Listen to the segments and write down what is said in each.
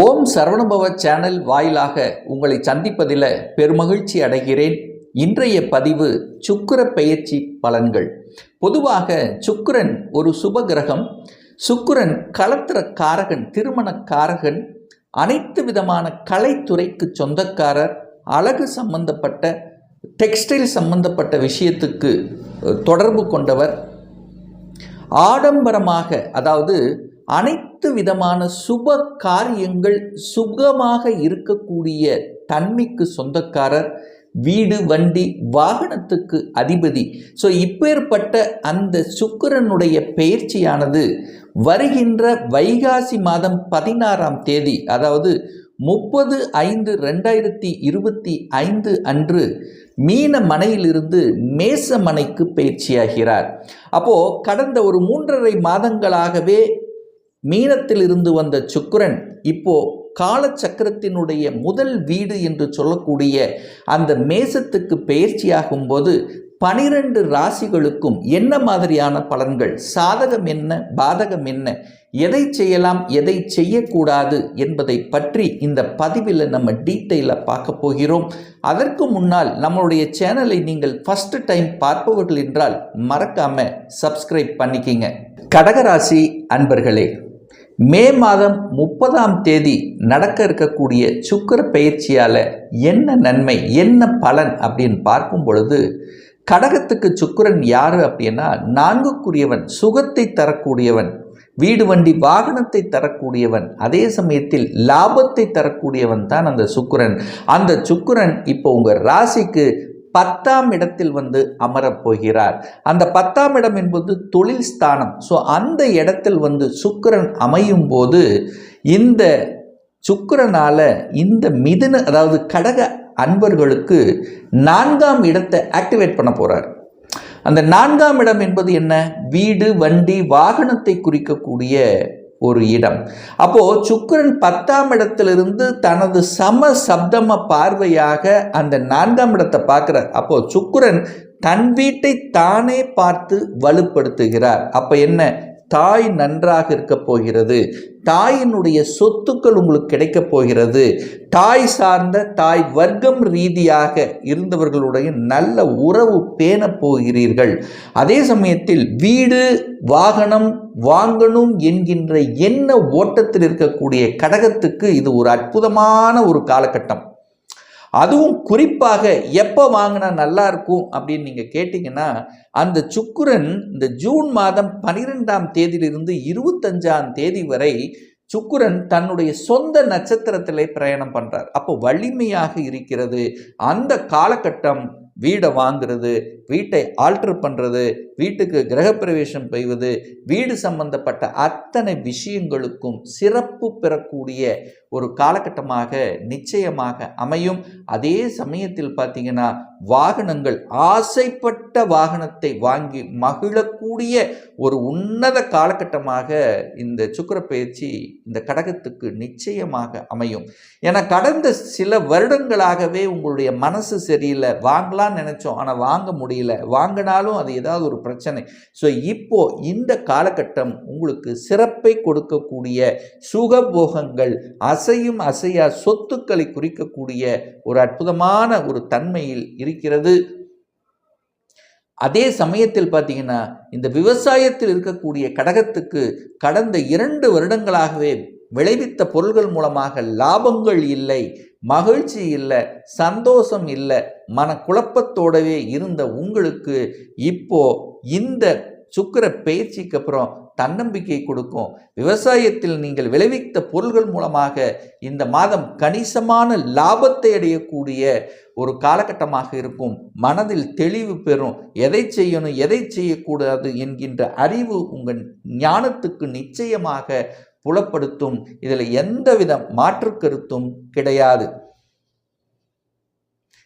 ஓம் Saravanabhava channel வாயிலாக உங்களை சந்திப்பதில் பெருமகிழ்ச்சி அடைகிறேன். இன்றைய பதிவு சுக்கிர பெயர்ச்சி பலன்கள். பொதுவாக சுக்கிரன் ஒரு சுப கிரகம் சுக்கிரன் கலத்திர காரகன் திருமண காரகன் அனைத்து விதமான கலைத்துறைக்கு சொந்தக்காரர் அழகு சம்பந்தப்பட்ட டெக்ஸ்டைல் சம்பந்தப்பட்ட விஷயத்துக்கு தொடர்பு கொண்டவர். ஆடம்பரமாக அதாவது அனைத்து விதமான சுப காரியங்கள் சுகமாக இருக்கக்கூடிய தன்மைக்கு சொந்தக்காரர் வீடு வண்டி வாகனத்துக்கு அதிபதி. ஸோ இப்பேற்பட்ட அந்த சுக்கிரனுடைய பயிற்சியானது வருகின்ற வைகாசி மாதம் பதினாறாம் தேதி அதாவது முப்பது ஐந்து ரெண்டாயிரத்தி இருபத்தி ஐந்து அன்று மீன மனையிலிருந்து மேச மனைக்கு பயிற்சியாகிறார் அப்போ கடந்த ஒரு மூன்றரை மாதங்களாகவே மீனத்தில் இருந்து வந்த சுக்கரன் இப்போ காலச்சக்கரத்தினுடைய முதல் வீடு என்று சொல்லக்கூடிய அந்த மேசத்துக்கு பெயர்ச்சியாகும் போது பனிரெண்டு ராசிகளுக்கும் என்ன மாதிரியான பலன்கள்? சாதகம் என்ன? பாதகம் என்ன? எதை செய்யலாம்? எதை செய்யக்கூடாது? என்பதை பற்றி இந்த பதிவில் நம்ம டீட்டெயிலாக பார்க்க போகிறோம். அதற்கு முன்னால் நம்மளுடைய சேனலை நீங்கள் ஃபஸ்ட்டு டைம் பார்ப்பவர்கள் என்றால் மறக்காமல் சப்ஸ்கிரைப் பண்ணிக்கிங்க. கடகராசி அன்பர்களே மே மாதம் முப்பதாம் தேதி நடக்க இருக்கக்கூடிய சுக்கிர பயிற்சியால் என்ன நன்மை என்ன பலன் அப்படின்னு பார்க்கும் பொழுது கடகத்துக்கு சுக்கிரன் யார் அப்படின்னா நான்குக்குரியவன் சுகத்தை தரக்கூடியவன் வீடு வண்டி வாகனத்தை தரக்கூடியவன் அதே சமயத்தில் லாபத்தை தரக்கூடியவன் தான் அந்த சுக்கரன். அந்த சுக்கரன் இப்போ உங்கள் ராசிக்கு பத்தாம் இடத்தில் வந்து அமரப்போகிறார். அந்த பத்தாம் இடம் என்பது தொழில் ஸ்தானம். ஸோ அந்த இடத்தில் வந்து சுக்கிரன் அமையும் போது இந்த சுக்கரனால் இந்த மிதுன அதாவது கடக அன்பர்களுக்கு நான்காம் இடத்தை ஆக்டிவேட் பண்ண போகிறார் அந்த நான்காம் இடம் என்பது என்ன? வீடு வண்டி வாகனத்தை குறிக்கக்கூடிய ஒரு இடம். அப்போது சுக்கரன் பத்தாம் இடத்திலிருந்து தனது சம சப்தம பார்வையாக அந்த நான்காம் இடத்தை பார்க்குறார். அப்போது சுக்கரன் தன் வீட்டை தானே பார்த்து வலுப்படுத்துகிறார். அப்போ என்ன? தாய் நன்றாக இருக்க போகிறது. தாயினுடைய சொத்துக்கள் உங்களுக்கு கிடைக்கப் போகிறது. தாய் சார்ந்த தாய் வர்க்கம் ரீதியாக இருந்தவர்களுடைய நல்ல உறவு பேணப் போகிறீர்கள். அதே சமயத்தில் வீடு வாகனம் வாங்கணும் என்கின்ற எண்ண ஓட்டத்தில் இருக்கக்கூடிய கடகத்துக்கு இது ஒரு அற்புதமான ஒரு காலகட்டம். அதுவும் குறிப்பாக எப்போ வாங்கினா நல்லா இருக்கும் அப்படின்னு நீங்கள் கேட்டிங்கன்னா அந்த சுக்குரன் இந்த ஜூன் மாதம் பனிரெண்டாம் தேதியிலிருந்து இருபத்தஞ்சாம் தேதி வரை சுக்குரன் தன்னுடைய சொந்த நட்சத்திரத்திலே பிரயாணம் பண்ணுறார் அப்போ வலிமையாக இருக்கிறது. அந்த காலகட்டம் வீடை வாங்குறது வீட்டை ஆல்டர் பண்ணுறது வீட்டுக்கு கிரகப்பிரவேசம் பெய்வது வீடு சம்பந்தப்பட்ட அத்தனை விஷயங்களுக்கும் சிறப்பு பெறக்கூடிய ஒரு காலகட்டமாக நிச்சயமாக அமையும். அதே சமயத்தில் பார்த்தீங்கன்னா வாகனங்கள் ஆசைப்பட்ட வாகனத்தை வாங்கி மகிழக்கூடிய ஒரு உன்னத காலகட்டமாக இந்த சுக்கிர பயிற்சி இந்த கடகத்துக்கு நிச்சயமாக அமையும். என கடந்த சில வருடங்களாகவே உங்களுடைய மனசு சரியில்லை வாங்கலாம் வாங்கலாம்னு நினைச்சோம். ஆனால் வாங்க முடியல. வாங்கினாலும் அது ஏதாவது ஒரு பிரச்சனை. ஸோ இப்போ இந்த காலகட்டம் உங்களுக்கு சிறப்பை கொடுக்கக்கூடிய சுகபோகங்கள் அசையும் அசையா சொத்துக்களை குறிக்கக்கூடிய ஒரு அற்புதமான ஒரு தன்மையில் இருக்கிறது. அதே சமயத்தில் பார்த்தீங்கன்னா இந்த விவசாயத்தில் இருக்கக்கூடிய கடகத்துக்கு கடந்த இரண்டு வருடங்களாகவே விளைவித்த பொருள்கள் மூலமாக லாபங்கள் இல்லை. மகிழ்ச்சி இல்லை சந்தோஷம் இல்லை மனக்குழப்பத்தோடவே இருந்த உங்களுக்கு இப்போ இந்த சுக்கிர பயிற்சிக்கு அப்புறம் தன்னம்பிக்கை கொடுக்கும். விவசாயத்தில் நீங்கள் விளைவித்த பொருள்கள் மூலமாக இந்த மாதம் கணிசமான லாபத்தை அடையக்கூடிய ஒரு காலகட்டமாக இருக்கும். மனதில் தெளிவு பெறும். எதை செய்யணும் எதை செய்யக்கூடாது என்கின்ற அறிவு உங்கள் ஞானத்துக்கு நிச்சயமாக புலப்படுத்தும். இதில் எந்தவித மாற்று கருத்தும் கிடையாது.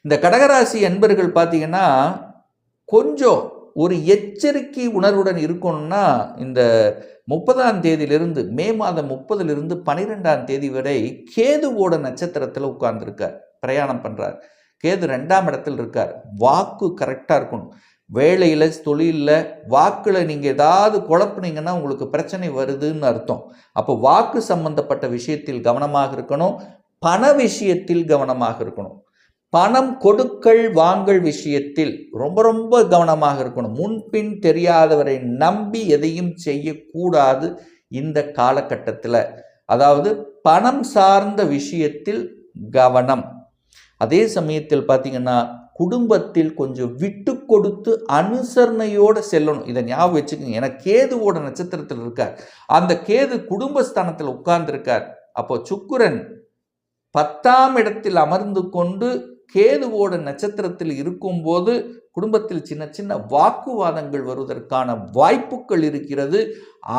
இந்த கடகராசி என்பர்கள் பார்த்தீங்கன்னா கொஞ்சம் ஒரு எச்சரிக்கை உணர்வுடன் இருக்கணும்னா இந்த முப்பதாம் தேதியிலிருந்து மே மாதம் முப்பதிலிருந்து பனிரெண்டாம் தேதி வரை கேதுவோட நட்சத்திரத்தில் உட்கார்ந்துருக்கார். பிரயாணம் பண்ணுறார் கேது ரெண்டாம் இடத்தில் இருக்கார். வாக்கு கரெக்டாக இருக்கணும். வேலையில் தொழிலில் வாக்கில் நீங்கள் ஏதாவது குழப்புனீங்கன்னா உங்களுக்கு பிரச்சனை வருதுன்னு அர்த்தம். அப்போ வாக்கு சம்பந்தப்பட்ட விஷயத்தில் கவனமாக இருக்கணும். பண விஷயத்தில் கவனமாக இருக்கணும். பணம் கொடுக்கல் வாங்கல் விஷயத்தில் ரொம்ப ரொம்ப கவனமாக இருக்கணும். முன்பின் தெரியாதவரை நம்பி எதையும் செய்யக்கூடாது இந்த காலகட்டத்தில். அதாவது பணம் சார்ந்த விஷயத்தில் கவனம். அதே சமயத்தில் பார்த்தீங்கன்னா குடும்பத்தில் கொஞ்சம் விட்டு கொடுத்து அனுசரணையோடு செல்லணும். இதை ஞாபகம் வச்சுக்கோங்க. ஏன்னா கேதுவோட நட்சத்திரத்தில் இருக்கார். அந்த கேது குடும்பஸ்தானத்தில் உட்கார்ந்துருக்கார். அப்போ சுக்குரன் பத்தாம் இடத்தில் அமர்ந்து கொண்டு கேதுவோட நட்சத்திரத்தில் இருக்கும்போது குடும்பத்தில் சின்ன சின்ன வாக்குவாதங்கள் வருவதற்கான வாய்ப்புகள் இருக்கிறது.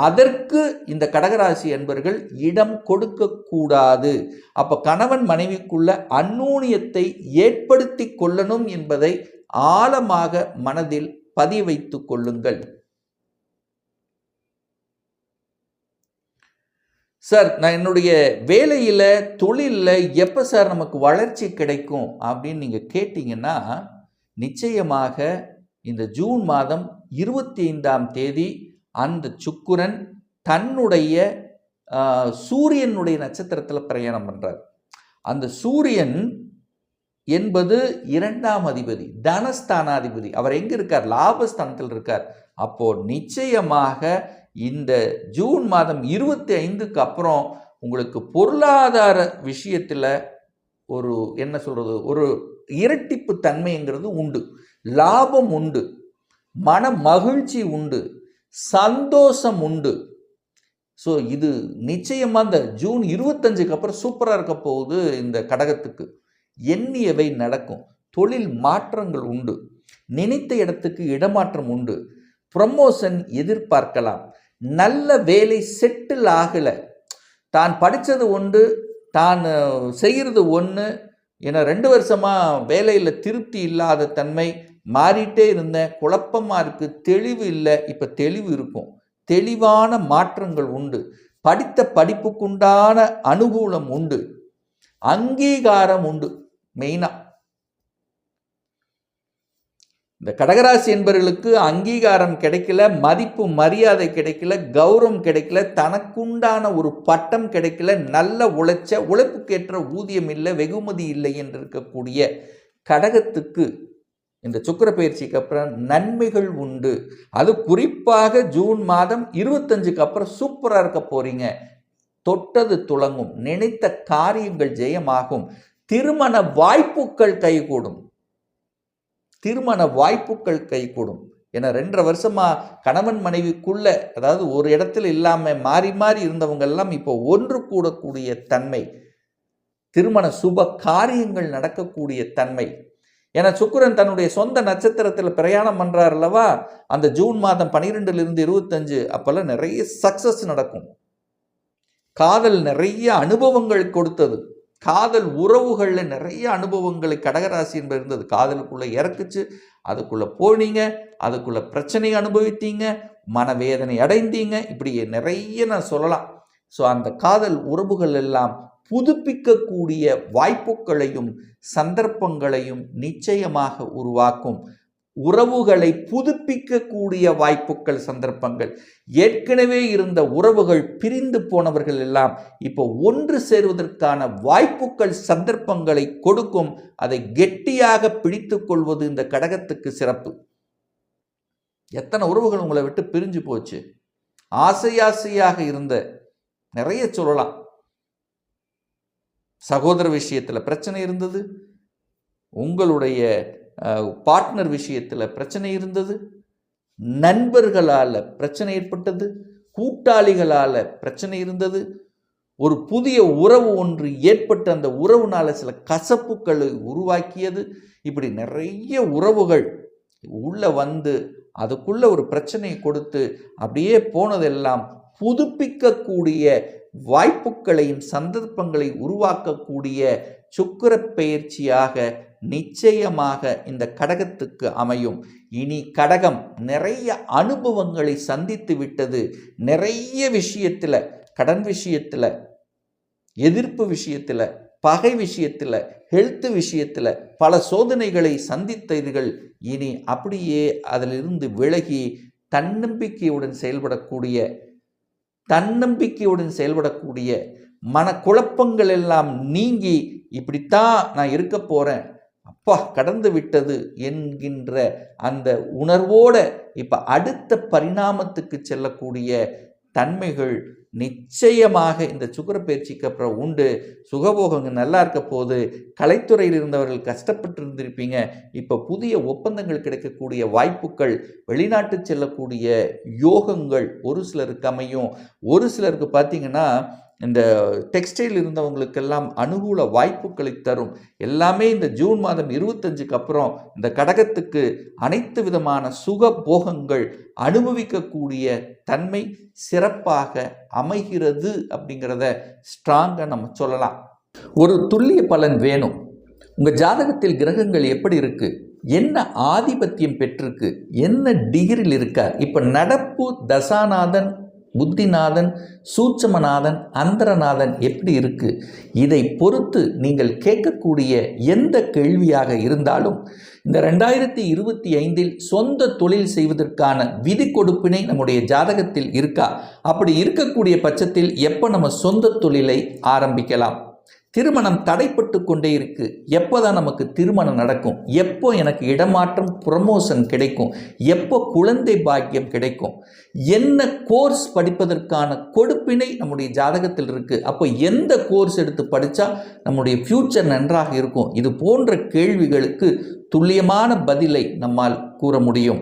அதற்கு இந்த கடகராசி என்பர்கள் இடம் கொடுக்கக்கூடாது அப்போ கணவன் மனைவிக்குள்ள அந்நூனியத்தை ஏற்படுத்தி கொள்ளணும் என்பதை ஆழமாக மனதில் பதிவைத்து கொள்ளுங்கள். சார் நான் என்னுடைய வேலையில் தொழிலில் எப்போ சார் நமக்கு வளர்ச்சி கிடைக்கும் அப்படின்னு நீங்கள் கேட்டிங்கன்னா நிச்சயமாக இந்த ஜூன் மாதம் இருபத்தி ஐந்தாம் தேதி அந்த சுக்குரன் தன்னுடைய சூரியனுடைய நட்சத்திரத்தில் பிரயாணம் பண்ணுறார் அந்த சூரியன் என்பது இரண்டாம் அதிபதி தனஸ்தானாதிபதி. அவர் எங்கே இருக்கார்? லாபஸ்தானத்தில் இருக்கார். அப்போது நிச்சயமாக இந்த ஜூன் மாதம் இருபத்தி ஐந்துக்கு அப்புறம் உங்களுக்கு பொருளாதார விஷயத்தில் ஒரு என்ன சொல்கிறது ஒரு இரட்டிப்பு தன்மைங்கிறது உண்டு. லாபம் உண்டு. மன மகிழ்ச்சி உண்டு. சந்தோஷம் உண்டு. ஸோ இது நிச்சயமாக இந்த ஜூன் இருபத்தஞ்சுக்கு அப்புறம் சூப்பராக இருக்க போகுது இந்த கடகத்துக்கு. எண்ணியவை நடக்கும். தொழில் மாற்றங்கள் உண்டு. நினைத்த இடத்துக்கு இடமாற்றம் உண்டு. ப்ரமோஷன் எதிர்பார்க்கலாம். நல்ல வேலை செட்டில் ஆகலை. தான் படித்தது ஒன்று தான் செய்கிறது ஒன்று ஏன்னா ரெண்டு வருஷமாக வேலையில் திருப்தி இல்லாத தன்மை மாறிட்டே இருந்தேன் குழப்பமாக இருக்குது தெளிவு இல்லை இப்போ தெளிவு இருக்கும். தெளிவான மாற்றங்கள் உண்டு. படித்த படிப்புக்குண்டான அனுகூலம் உண்டு. அங்கீகாரம் உண்டு மெயினாக இந்த கடகராசி என்பவர்களுக்கு அங்கீகாரம் கிடைக்கல மதிப்பு மரியாதை கிடைக்கல கௌரவம் கிடைக்கல தனக்குண்டான ஒரு பட்டம் கிடைக்கல நல்ல உழைச்ச உழைப்புக்கேற்ற ஊதியம் இல்லை வெகுமதி இல்லை என்று இருக்கக்கூடிய கடகத்துக்கு இந்த சுக்கர பயிற்சிக்கு அப்புறம் நன்மைகள் உண்டு. அது குறிப்பாக ஜூன் மாதம் இருபத்தஞ்சுக்கு அப்புறம் சூப்பராக இருக்க போறீங்க. தொட்டது துளங்கும். நினைத்த காரியங்கள் ஜெயமாகும். திருமண வாய்ப்புகள் கைகூடும். திருமண வாய்ப்புகள் கைகூடும். ஏன்னா ரெண்டரை வருஷமாக கணவன் மனைவிக்குள்ளே அதாவது ஒரு இடத்துல இல்லாமல் மாறி மாறி இருந்தவங்கெல்லாம் இப்போ ஒன்று கூடக்கூடிய தன்மை. திருமண சுப காரியங்கள் நடக்கக்கூடிய தன்மை. ஏன்னா சுக்கரன் தன்னுடைய சொந்த நட்சத்திரத்தில் பிரயாணம் பண்ணுறார் அல்லவா? அந்த ஜூன் மாதம் பனிரெண்டுலேருந்து இருபத்தஞ்சு அப்போல்லாம் நிறைய சக்ஸஸ் நடக்கும். காதல் நிறைய அனுபவங்கள் கொடுத்தது. காதல் உறவுகளில் நிறைய அனுபவங்களை கடகராசி என்பது இருந்தது காதலுக்குள்ளே இறக்குச்சு. அதுக்குள்ளே போனீங்க. அதுக்குள்ளே பிரச்சனையை அனுபவித்தீங்க. மனவேதனை அடைந்தீங்க. இப்படி நிறைய நான் சொல்லலாம். ஸோ அந்த காதல் உறவுகள் எல்லாம் புதுப்பிக்கக்கூடிய வாய்ப்புகளையும் சந்தர்ப்பங்களையும் நிச்சயமாக உருவாக்கும். உறவுகளை புதுப்பிக்கக்கூடிய வாய்ப்புகள் சந்தர்ப்பங்கள். ஏற்கனவே இருந்த உறவுகள் பிரிந்து போனவர்கள் எல்லாம் இப்போ ஒன்று சேருவதற்கான வாய்ப்புகள் சந்தர்ப்பங்களை கொடுக்கும். அதை கெட்டியாக பிடித்து கொள்வது இந்த கடகத்துக்கு சிறப்பு. எத்தனை உறவுகள் உங்களை விட்டு பிரிஞ்சு போச்சு? ஆசையாசையாக இருந்த நிறைய சொல்லலாம். சகோதர விஷயத்தில் பிரச்சனை இருந்தது. உங்களுடைய பார்ட்னர் விஷயத்தில் பிரச்சனை இருந்தது. நண்பர்களால் பிரச்சனை ஏற்பட்டது. கூட்டாளிகளால் பிரச்சனை இருந்தது. ஒரு புதிய உறவு ஒன்று ஏற்பட்டு அந்த உறவுனால் சில கசப்புக்களை உருவாக்கியது. இப்படி நிறைய உறவுகள் உள்ளே வந்து அதுக்குள்ளே ஒரு பிரச்சனையை கொடுத்து அப்படியே போனதெல்லாம் புதுப்பிக்கக்கூடிய வாய்ப்புகளையும் சந்தர்ப்பங்களை உருவாக்கக்கூடிய சுக்கர பயிற்சியாக நிச்சயமாக இந்த கடகத்துக்கு அமையும். இனி கடகம் நிறைய அனுபவங்களை சந்தித்து விட்டது. நிறைய விஷயத்தில் கடன் விஷயத்தில் எதிர்ப்பு விஷயத்தில் பகை விஷயத்தில் ஹெல்த் விஷயத்தில் பல சோதனைகளை சந்தித்தீர்கள். இனி அப்படியே அதிலிருந்து விலகி தன்னம்பிக்கையுடன் செயல்படக்கூடிய தன்னம்பிக்கையுடன் செயல்படக்கூடிய மனக்குழப்பங்கள் எல்லாம் நீங்கி இப்படித்தான் நான் இருக்க போகிறேன் அப்பா கடந்து விட்டது என்கின்ற அந்த உணர்வோடு இப்போ அடுத்த பரிணாமத்துக்கு செல்லக்கூடிய தன்மைகள் நிச்சயமாக இந்த சுகரப்பயிற்சிக்கு அப்புறம் உண்டு. சுகபோகங்கள் நல்லா இருக்க போது கலைத்துறையில் இருந்தவர்கள் கஷ்டப்பட்டு இருந்திருப்பீங்க. இப்போ புதிய ஒப்பந்தங்கள் கிடைக்கக்கூடிய வாய்ப்புகள் வெளிநாட்டு செல்லக்கூடிய யோகங்கள் ஒரு சிலருக்கு அமையும். ஒரு சிலருக்கு பார்த்தீங்கன்னா இந்த டெக்ஸ்டைல் இருந்தவங்களுக்கெல்லாம் அனுகூல வாய்ப்புகளை தரும். எல்லாமே இந்த ஜூன் மாதம் இருபத்தஞ்சுக்கு அப்புறம் இந்த கடகத்துக்கு அனைத்து விதமான சுக போகங்கள் அனுபவிக்கக்கூடிய தன்மை சிறப்பாக அமைகிறது அப்படிங்கிறத ஸ்ட்ராங்காக நம்ம சொல்லலாம். ஒரு துல்லிய பலன் வேணும். உங்கள் ஜாதகத்தில் கிரகங்கள் எப்படி இருக்குது என்ன ஆதிபத்தியம் பெற்றிருக்கு? என்ன டிகிரியில் இருக்கார்? இப்போ நடப்பு தசாநாதன் புத்திநாதன் சூட்சமநாதன் அந்தரநாதன் எப்படி இருக்கு? இதை பொறுத்து நீங்கள் கேட்கக்கூடிய எந்த கேள்வியாக இருந்தாலும் இந்த ரெண்டாயிரத்தி இருபத்தி ஐந்தில் சொந்த தொழில் செய்வதற்கான விதி கொடுப்பினை நம்முடைய ஜாதகத்தில் இருக்கா? அப்படி இருக்கக்கூடிய பட்சத்தில் எப்போ நம்ம சொந்த தொழிலை ஆரம்பிக்கலாம்? திருமணம் தடைப்பட்டு கொண்டே இருக்கு. எப்போ தான் நமக்கு திருமணம் நடக்கும்? எப்போ எனக்கு இடமாற்றம் ப்ரமோஷன் கிடைக்கும்? எப்போ குழந்தை பாக்கியம் கிடைக்கும்? என்ன கோர்ஸ் படிப்பதற்கான கொடுப்பினை நம்முடைய ஜாதகத்தில் இருக்குது அப்போ எந்த கோர்ஸ் எடுத்து படித்தா நம்முடைய ஃப்யூச்சர் நன்றாக இருக்கும்? இது போன்ற கேள்விகளுக்கு துல்லியமான பதிலை நம்மால் கூற முடியும்.